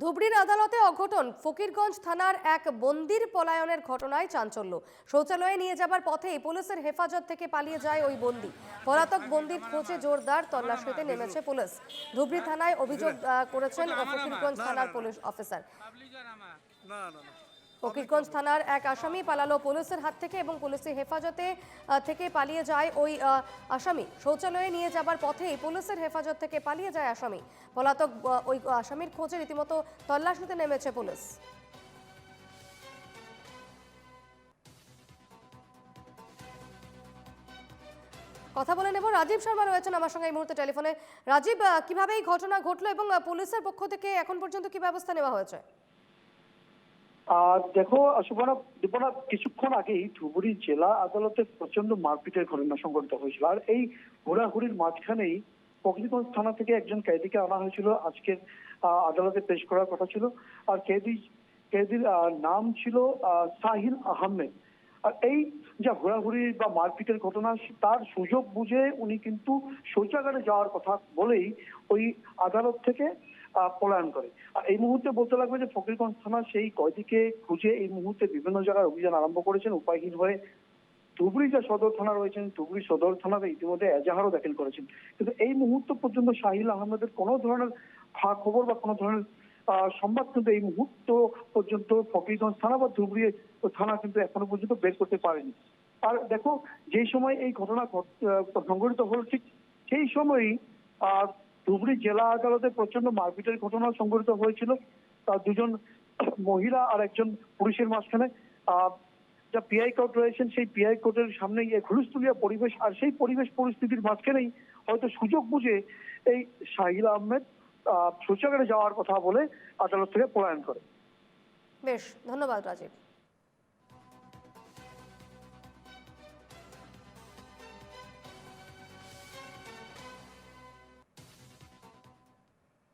ধুবড়ির আদালতে অঘটন। ফকিরগঞ্জ থানার এক বন্দির পলায়নের ঘটনায় চাঞ্চল্য। শৌচালয়ে নিয়ে যাবার পথে পুলিশের হেফাজত থেকে পালিয়ে যায় ওই বন্দি। পলাতক বন্দির খোঁজে জোরদার তল্লাশিতে নেমেছে পুলিশ। ধুবড়ি থানায় অভিযোগ করেছেন ফকিরগঞ্জ থানার পুলিশ অফিসার। না না না। ফকিরগঞ্জ থানার এক আসামি পালালো পুলিশের হাত থেকে এবং পুলিশের হেফাজতে থেকে পালিয়ে যায় ওই আসামি। শৌচালয়ে নিয়ে যাবার পথেই পুলিশের হেফাজত থেকে পালিয়ে যায় আসামি। পলাতক ওই আসামির খোঁজে রীতিমতো তল্লাশিতে নেমেছে পুলিশ। কথা বলে নেব, রাজীব শর্মা রয়েছেন আমার সঙ্গে এই মুহূর্তে টেলিফোনে। রাজীব কীভাবে এই ঘটনা ঘটলো এবং পুলিশের পক্ষ থেকে এখন পর্যন্ত কি ব্যবস্থা নেওয়া হয়েছে? দেখো সুবর্ণা দীপনা কিছুক্ষণ আগেই ধুবুরি জেলা আদালতে প্রচণ্ড মারপিটের ঘটনা সংঘটিত হয়েছিল। আর এই ঘোরাঘুরির মাঝখানেই ফকরিগঞ্জ থানা থেকে একজন কয়েদিকে আনা হয়েছিল। আজকের আদালতে পেশ করার কথা ছিল। আর কেদি, কেদির নাম ছিল সাহিল আহমেদ। আর এই যা ঘোরাঘুরি বা মারপিটের ঘটনা, তার সুযোগ বুঝে উনি কিন্তু শৌচাগারে যাওয়ার কথা বলেই ওই আদালত থেকে পলায়ন করে। এই মুহূর্তে বলতে লাগবে যে ফকিরগঞ্জ থানা সেই কয়দিকে খুঁজে এই মুহূর্তে বিভিন্ন জায়গায় অভিযান আরম্ভ করেছেন উপায়হীন হয়ে ধুবড়ি যে সদর থানা রয়েছেন ধুবড়ি সদর থানাতে ইতিমধ্যে এজাহারও দাখিল করেছেন। কিন্তু এই মুহূর্ত পর্যন্ত শাহিল আহমেদের কোনো ধরনের খবর বা কোনো ধরনের সংবাদ কিন্তু এই মুহূর্ত পর্যন্ত ফকিরগঞ্জ থানা বা ধুবড়ি থানা কিন্তু এখনও পর্যন্ত বের করতে পারেনি। আর দেখো যে সময় এই ঘটনা সংঘটিত হল ঠিক সেই সময়ই আহ, ধুবড়ি জেলা আদালতে প্রচণ্ড মারপিটের ঘটনা সংঘটিত হয়েছিল। তার দুজন মহিলা আর একজন পুরুষের মাঝখানে। যা পিআই কোর্ট রয়েছেন সেই পিআই কোর্টের সামনে গিয়ে হুলস্থুলিয়া পরিবেশ আর সেই পরিবেশ পরিস্থিতির মাঝখানেই হয়তো সুযোগ বুঝে এই শাহিল আহমেদ আহ, শৌচাগারে যাওয়ার কথা বলে আদালত থেকে পলায়ন করে। বেশ ধন্যবাদ রাজীব।